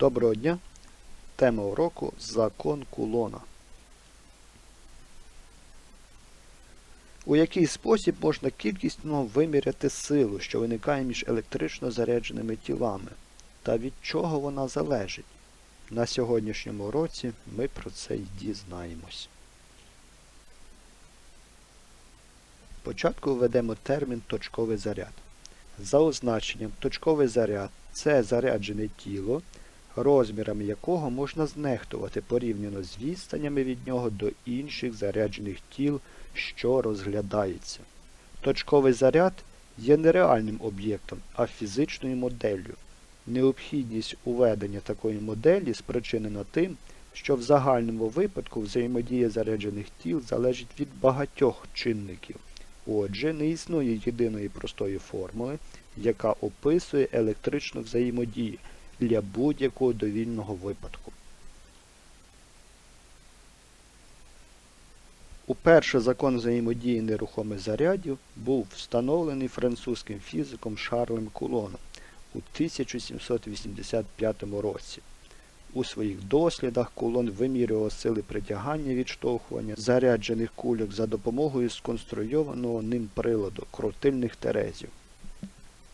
Доброго дня! Тема уроку Закон Кулона. У який спосіб можна кількісно виміряти силу, що виникає між електрично зарядженими тілами, та від чого вона залежить? На сьогоднішньому уроці ми про це й дізнаємось. Спочатку введемо термін точковий заряд. За означенням, точковий заряд це заряджене тіло, розмірами якого можна знехтувати порівняно з відстанями від нього до інших заряджених тіл, що розглядається. Точковий заряд є не реальним об'єктом, а фізичною моделлю. Необхідність уведення такої моделі спричинена тим, що в загальному випадку взаємодія заряджених тіл залежить від багатьох чинників. Отже, не існує єдиної простої формули, яка описує електричну взаємодію для будь-якого довільного випадку. Уперше закон взаємодії нерухомих зарядів був встановлений французьким фізиком Шарлем Кулоном у 1785 році. У своїх дослідах Кулон вимірював сили притягання відштовхування заряджених кульок за допомогою сконструйованого ним приладу крутильних терезів.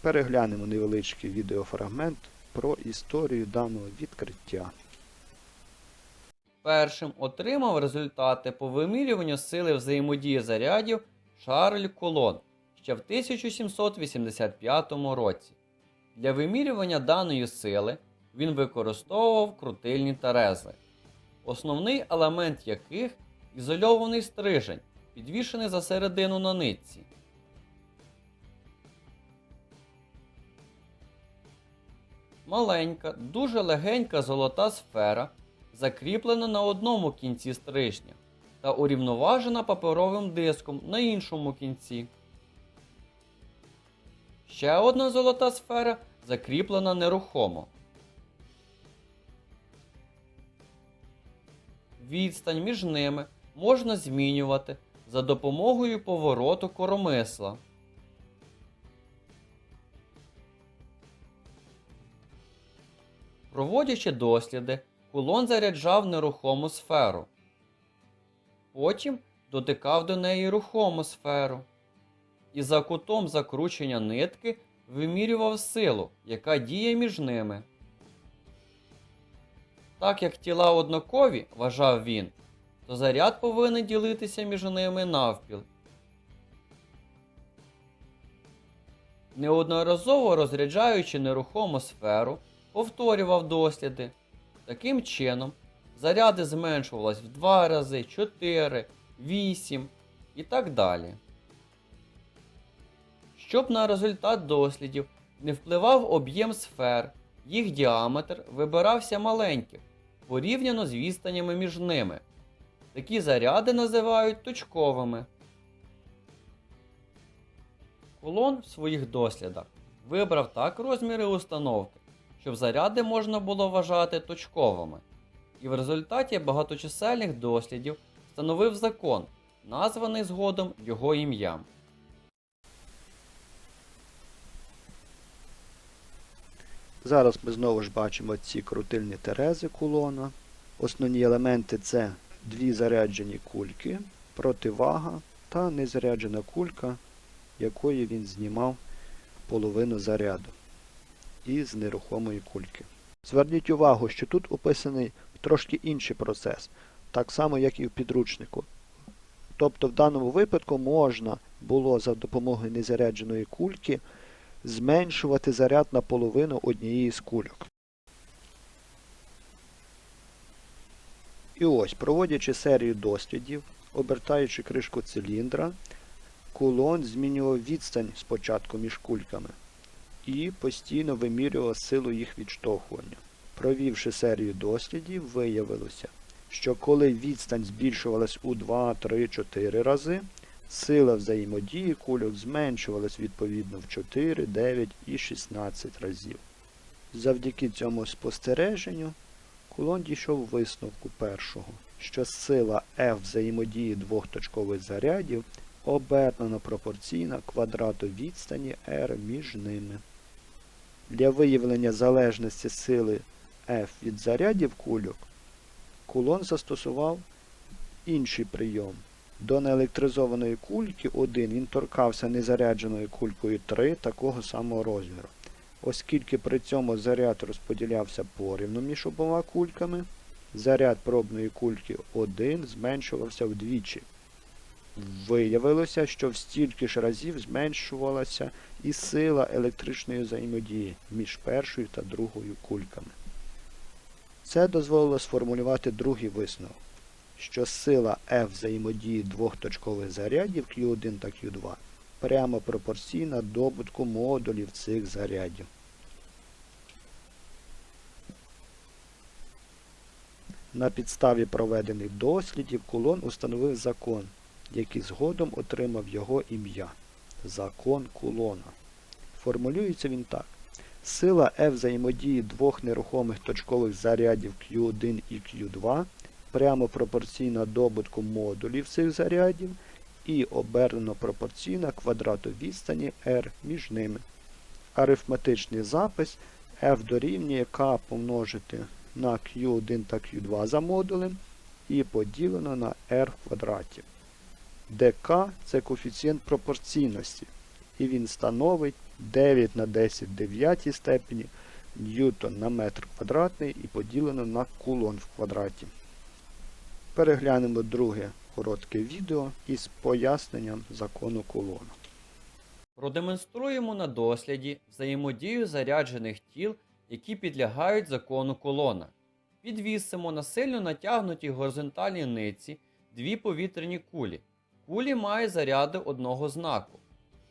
Переглянемо невеличкий відеофрагмент про історію даного відкриття. Першим отримав результати по вимірюванню сили взаємодії зарядів Шарль Колон ще в 1785 році. Для вимірювання даної сили він використовував крутильні терези, основний елемент яких ізольований стрижень, підвішений за середину на нитці. Маленька, дуже легенька золота сфера закріплена на одному кінці стрижня та урівноважена паперовим диском на іншому кінці. Ще одна золота сфера закріплена нерухомо. Відстань між ними можна змінювати за допомогою повороту коромисла. Проводячи досліди, кулон заряджав нерухому сферу. Потім дотикав до неї рухому сферу. І за кутом закручення нитки вимірював силу, яка діє між ними. Так як тіла однакові, вважав він, то заряд повинен ділитися між ними навпіл. Неодноразово розряджаючи нерухому сферу, повторював досліди. Таким чином, заряди зменшувались в 2 рази, 4, 8 і так далі. Щоб на результат дослідів не впливав об'єм сфер, їх діаметр вибирався маленьким, порівняно з відстанями між ними. Такі заряди називають точковими. Колон в своїх дослідах вибрав так розміри установки, щоб заряди можна було вважати точковими, і в результаті багаточисельних дослідів встановив закон, названий згодом його ім'ям. Зараз ми знову ж бачимо ці крутильні терези кулона. Основні елементи це дві заряджені кульки, противага та незаряджена кулька, якої він знімав половину заряду із нерухомої кульки. Зверніть увагу, що тут описаний трошки інший процес, так само, як і в підручнику. Тобто в даному випадку можна було за допомогою незарядженої кульки зменшувати заряд на половину однієї з кульок. І ось, проводячи серію дослідів, обертаючи кришку циліндра, кулон змінював відстань спочатку між кульками і постійно вимірював силу їх відштовхування. Провівши серію дослідів, виявилося, що коли відстань збільшувалась у 2, 3, 4 рази, сила взаємодії кульок зменшувалась відповідно в 4, 9 і 16 разів. Завдяки цьому спостереженню кулон дійшов висновку першого, що сила F взаємодії двох точкових зарядів обернено пропорційна квадрату відстані R між ними. Для виявлення залежності сили F від зарядів кульок, кулон застосував інший прийом. До неелектризованої кульки 1 він торкався незарядженою кулькою 3 такого самого розміру. Оскільки при цьому заряд розподілявся порівну між обома кульками, заряд пробної кульки 1 зменшувався вдвічі. Виявилося, що в стільки ж разів зменшувалася і сила електричної взаємодії між першою та другою кульками. Це дозволило сформулювати другий висновок, що сила F взаємодії двох точкових зарядів Q1 та Q2 прямо пропорційна добутку модулів цих зарядів. На підставі проведених дослідів Кулон установив закон, який згодом отримав його ім'я Закон Кулона. Формулюється він так. Сила F взаємодії двох нерухомих точкових зарядів Q1 і Q2 прямо пропорційна добутку модулів цих зарядів і обернено пропорційна квадрату відстані R між ними. Арифметичний запис F дорівнює K помножити на Q1 та Q2 за модулем і поділено на R в. ДК це коефіцієнт пропорційності, і він становить 9 на 10 дев'ятій степені ньютон на метр квадратний і поділено на кулон в квадраті. Переглянемо друге коротке відео із поясненням закону кулона. Продемонструємо на досліді взаємодію заряджених тіл, які підлягають закону колона. Підвісимо на сильно натягнутій горизонтальній ниці дві повітряні кулі. Кулі мають заряди одного знаку.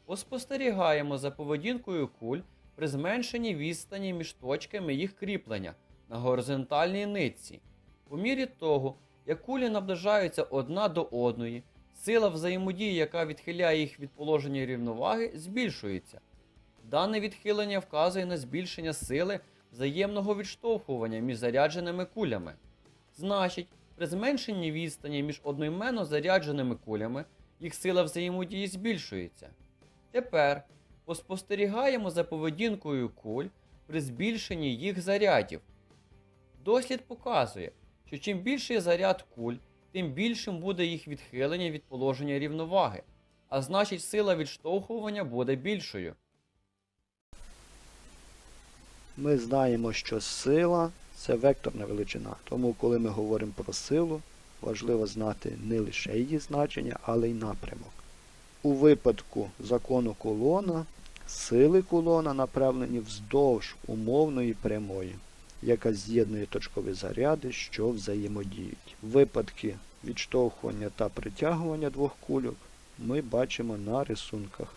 Поспостерігаємо за поведінкою куль при зменшенні відстані між точками їх кріплення на горизонтальній нитці. По мірі того, як кулі наближаються одна до одної, сила взаємодії, яка відхиляє їх від положення рівноваги, збільшується. Дане відхилення вказує на збільшення сили взаємного відштовхування між зарядженими кулями. Значить, при зменшенні відстані між одноіменно зарядженими кулями їх сила взаємодії збільшується. Тепер поспостерігаємо за поведінкою куль при збільшенні їх зарядів. Дослід показує, що чим більший заряд куль, тим більшим буде їх відхилення від положення рівноваги, а значить сила відштовхування буде більшою. Ми знаємо, що сила це векторна величина. Тому, коли ми говоримо про силу, важливо знати не лише її значення, але й напрямок. У випадку закону колона сили колона направлені вздовж умовної прямої, яка з'єднує точкові заряди, що взаємодіють. Випадки відштовхування та притягування двох кульок ми бачимо на рисунках.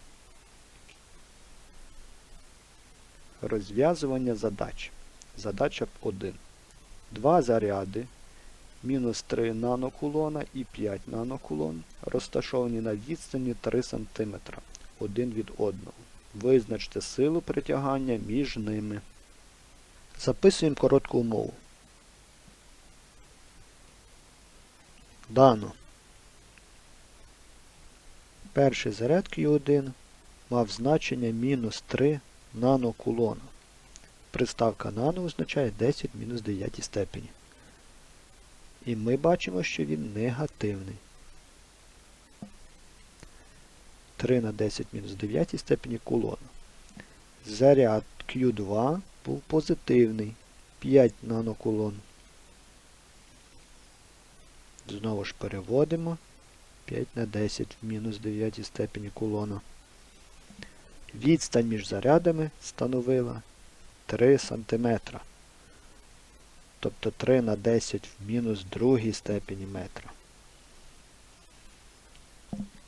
Розв'язування задач. Задача 1. Два заряди мінус 3 нанокулона і 5 нанокулон розташовані на відстані 3 см один від одного. Визначте силу притягання між ними. Записуємо коротку умову. Дано. Перший заряд Q1 мав значення мінус 3 нанокулона. Приставка нано означає 10 в мінус 9 степені. І ми бачимо, що він негативний. 3 на 10 мінус 9 степені кулона. Заряд Q2 був позитивний. 5 нанокулон. Знову ж переводимо. 5 на 10 в мінус 9 степені кулона. Відстань між зарядами становила 3 см. Тобто 3 на 10 в мінус другій степені метра.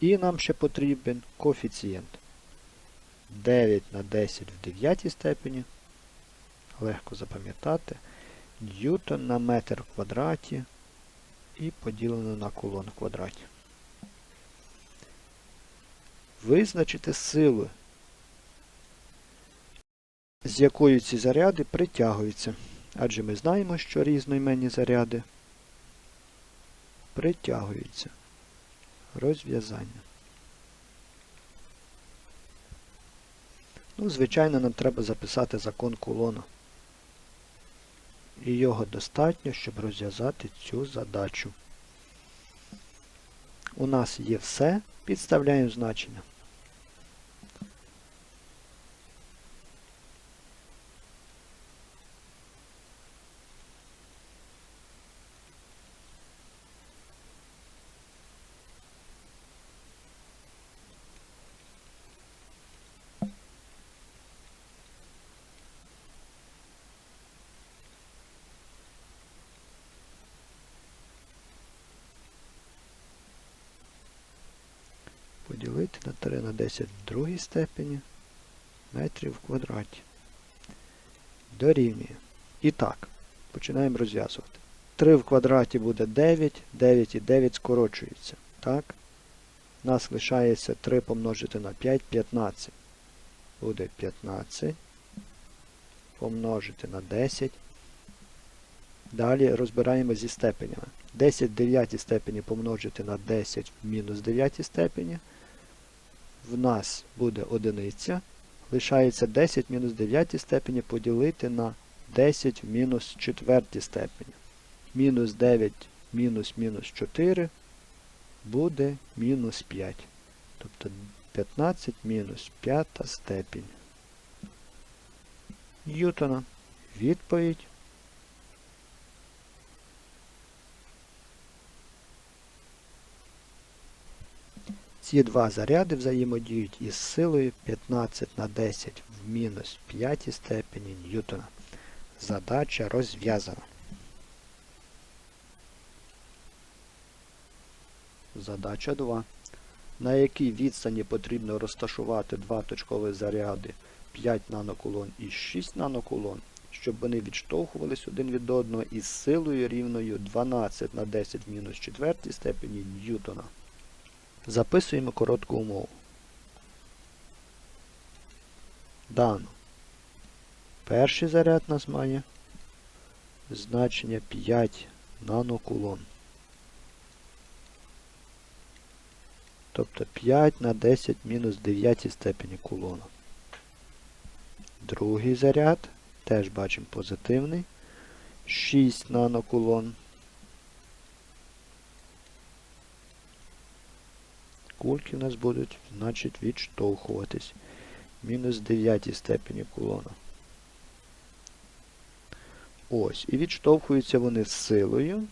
І нам ще потрібен коефіцієнт. 9 на 10 в 9 степені. Легко запам'ятати. Ньютон на метр в квадраті і поділено на кулон в квадраті. Визначити силу, з якою ці заряди притягуються. Адже ми знаємо, що різноіменні заряди притягуються. Розв'язання. Ну, звичайно, нам треба записати закон кулона. І його достатньо, щоб розв'язати цю задачу. У нас є все, підставляємо значення. Поділити на 3 на 10 в другій степені метрів в квадраті. Дорівнює. І так, починаємо розв'язувати. 3 в квадраті буде 9, 9 і 9 скорочується. Так? Нас лишається 3 помножити на 5, 15. Буде 15. Помножити на 10. Далі розбираємо зі степенями. 10 в 9 степені помножити на 10 в мінус 9 степені. В нас буде одиниця. Лишається 10 мінус 9 степені поділити на 10 в мінус 4 степені. Мінус 9 мінус мінус 4 буде мінус 5. Тобто 15 мінус 5 степінь. Ньютона. Відповідь. Ці два заряди взаємодіють із силою 15 на 10 в мінус 5 степені Ньютона. Задача розв'язана. Задача 2. На якій відстані потрібно розташувати два точкові заряди 5 нанокулон і 6 нанокулон, щоб вони відштовхувались один від одного із силою рівною 12 на 10 в мінус 4 степені Ньютона. Записуємо коротку умову. Дано. Перший заряд нас має значення 5 нанокулон. Тобто 5 на 10 мінус 9 степені кулона. Другий заряд, теж бачимо позитивний. 6 нанокулон. Кульки у нас будуть, значить, відштовхуватись. Мінус 9 степені кулона. Ось. І відштовхуються вони з силою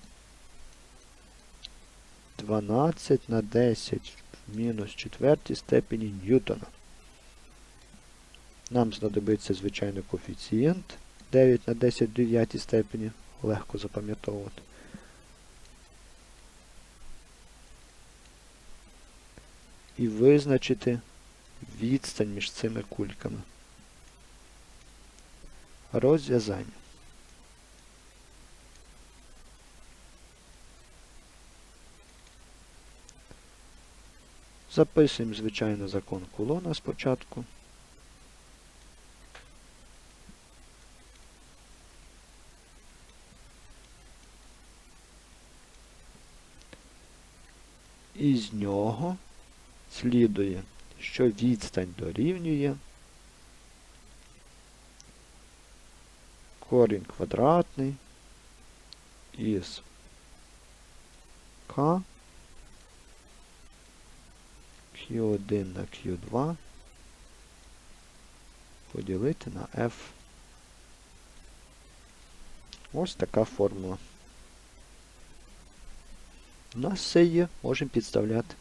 12 на 10 в мінус 4 степені Ньютона. Нам знадобиться, звичайно, коефіцієнт 9 на 10 в 9 степені. Легко запам'ятовувати. І визначити відстань між цими кульками. Розв'язання. Записуємо, звичайно, закон кулона спочатку. І з нього слідує, що відстань дорівнює корінь квадратний із К Q1 на Q2 поділити на F. Ось така формула. У нас все є, можемо підставляти.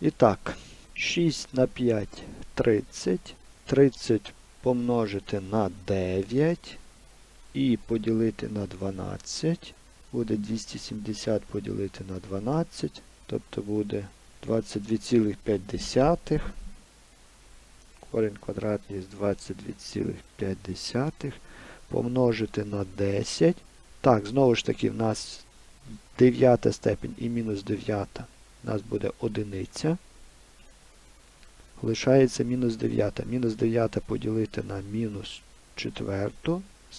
І так, 6 на 5 30. 30 помножити на 9 і поділити на 12 буде 270 поділити на 12, тобто буде 22,5. Корінь квадратний з 22,5 помножити на 10. Так, знову ж таки, в нас 9 степень і мінус 9 у нас буде одиниця. Лишається мінус 9. Мінус 9 поділити на мінус 4,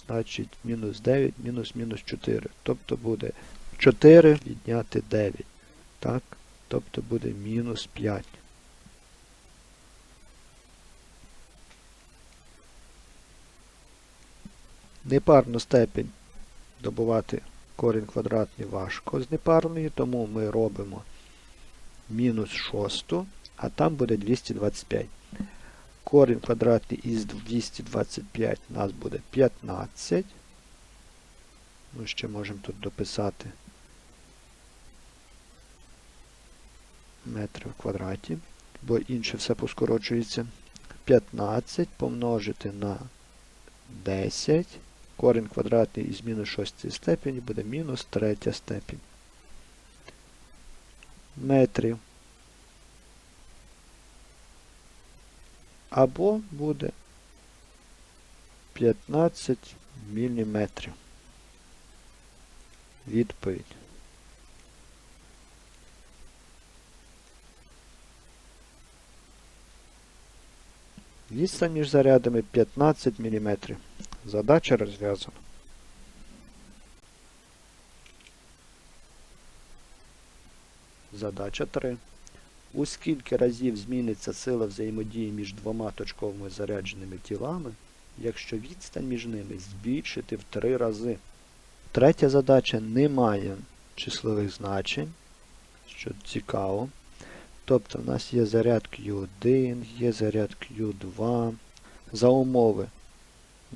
значить мінус 9, мінус мінус 4. Тобто буде 4 відняти 9. Так? Тобто буде мінус 5. Непарну степень добувати корінь квадратний важко з непарної, тому ми робимо мінус 6, а там буде 225. Корінь квадратний із 225 у нас буде 15. Ми ще можемо тут дописати метри в квадраті, бо інше все поскорочується. 15 помножити на 10. Корінь квадратний із мінус 6 степені буде мінус 3 степень. Метрів. Або буде 15 міліметрів. Відповідь. Відстань між зарядами 15 мм. Задача розв'язана. Задача 3. У скільки разів зміниться сила взаємодії між двома точковими зарядженими тілами, якщо відстань між ними збільшити в 3 рази? Третя задача не має числових значень, що цікаво. Тобто в нас є заряд Q1, є заряд Q2. За умови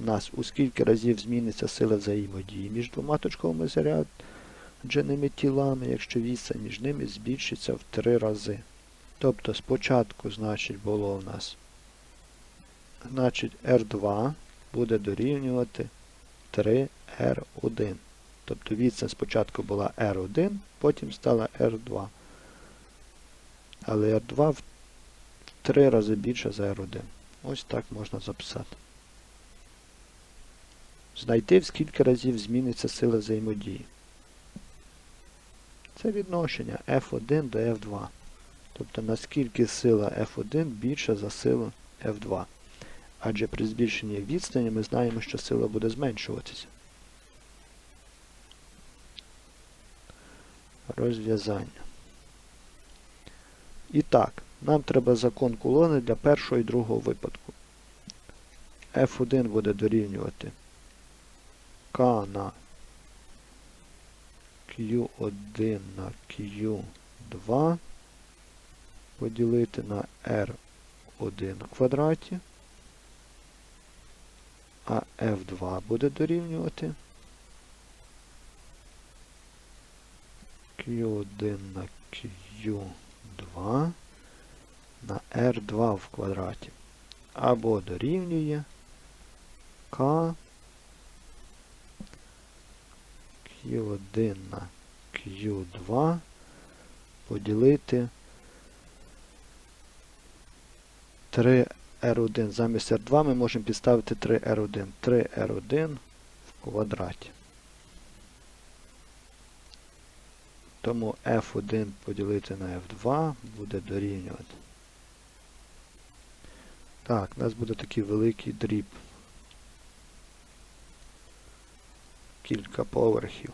у нас у скільки разів зміниться сила взаємодії між двома точковими зарядженими тілами, якщо відстань між ними збільшиться в 3 рази. Тобто спочатку, значить, було у нас значить R2 буде дорівнювати 3R1. Тобто відстань спочатку була R1, потім стала R2. Але R2 в 3 рази більше за R1. Ось так можна записати. Знайти в скільки разів зміниться сила взаємодії. Це відношення F1 до F2. Тобто наскільки сила F1 більша за силу F2. Адже при збільшенні відстані ми знаємо, що сила буде зменшуватися. Розв'язання. І так, нам треба закон кулони для першого і другого випадку. F1 буде дорівнювати К на Q1 на Q2 поділити на R1 в квадраті, а F2 буде дорівнювати Q1 на Q2 на R2 в квадраті. Або дорівнює К Q1 на Q2 поділити 3R1. Замість R2 ми можемо підставити 3R1. 3R1 в квадраті. Тому F1 поділити на F2 буде дорівнювати. Так, у нас буде такий великий дріб. Кілька поверхів.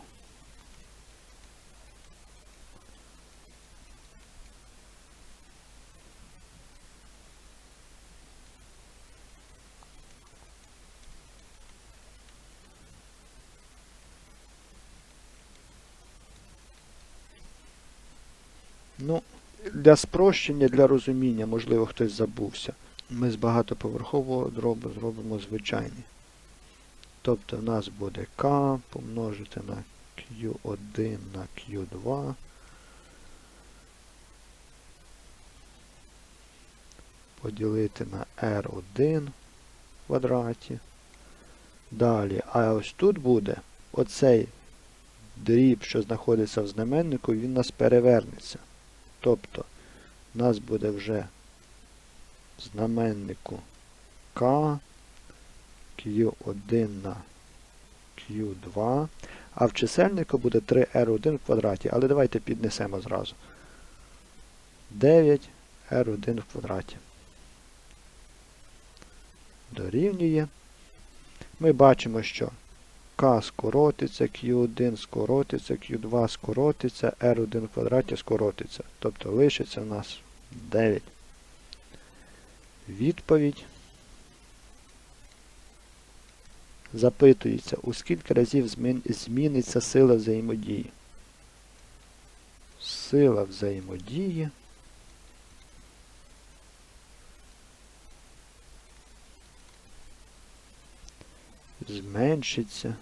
Ну, для спрощення, для розуміння, можливо, хтось забувся. Ми з багатоповерхового дробу зробимо звичайний. Тобто в нас буде К помножити на Q1 на Q2. Поділити на R1 в квадраті. Далі, а ось тут буде оцей дріб, що знаходиться в знаменнику, він у нас перевернеться. Тобто, у нас буде вже знаменнику К, Q1 на Q2, а в чисельнику буде 3R1 в квадраті. Але давайте піднесемо зразу. 9R1 в квадраті. Дорівнює. Ми бачимо, що К скоротиться, Q1 скоротиться, Q2 скоротиться, R1 в квадраті скоротиться. Тобто лишиться у нас 9. Відповідь. Запитується, у скільки разів змін- зміниться сила взаємодії? Сила взаємодії. Зменшиться.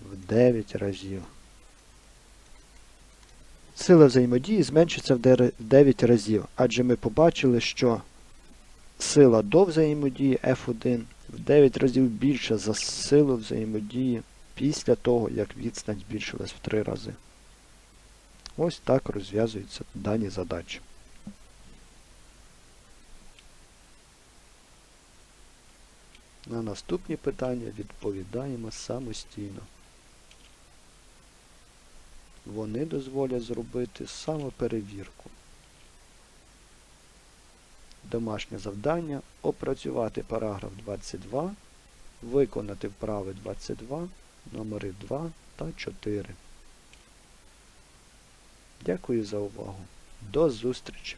В 9 разів. Сила взаємодії зменшиться в 9 разів, адже ми побачили, що сила до взаємодії F1 в 9 разів більша за силу взаємодії після того, як відстань збільшилась в 3 рази. Ось так розв'язуються дані задачі. На наступні питання відповідаємо самостійно. Вони дозволять зробити самоперевірку. Домашнє завдання опрацювати параграф 22, виконати вправи 22, номери 2 та 4. Дякую за увагу. До зустрічі!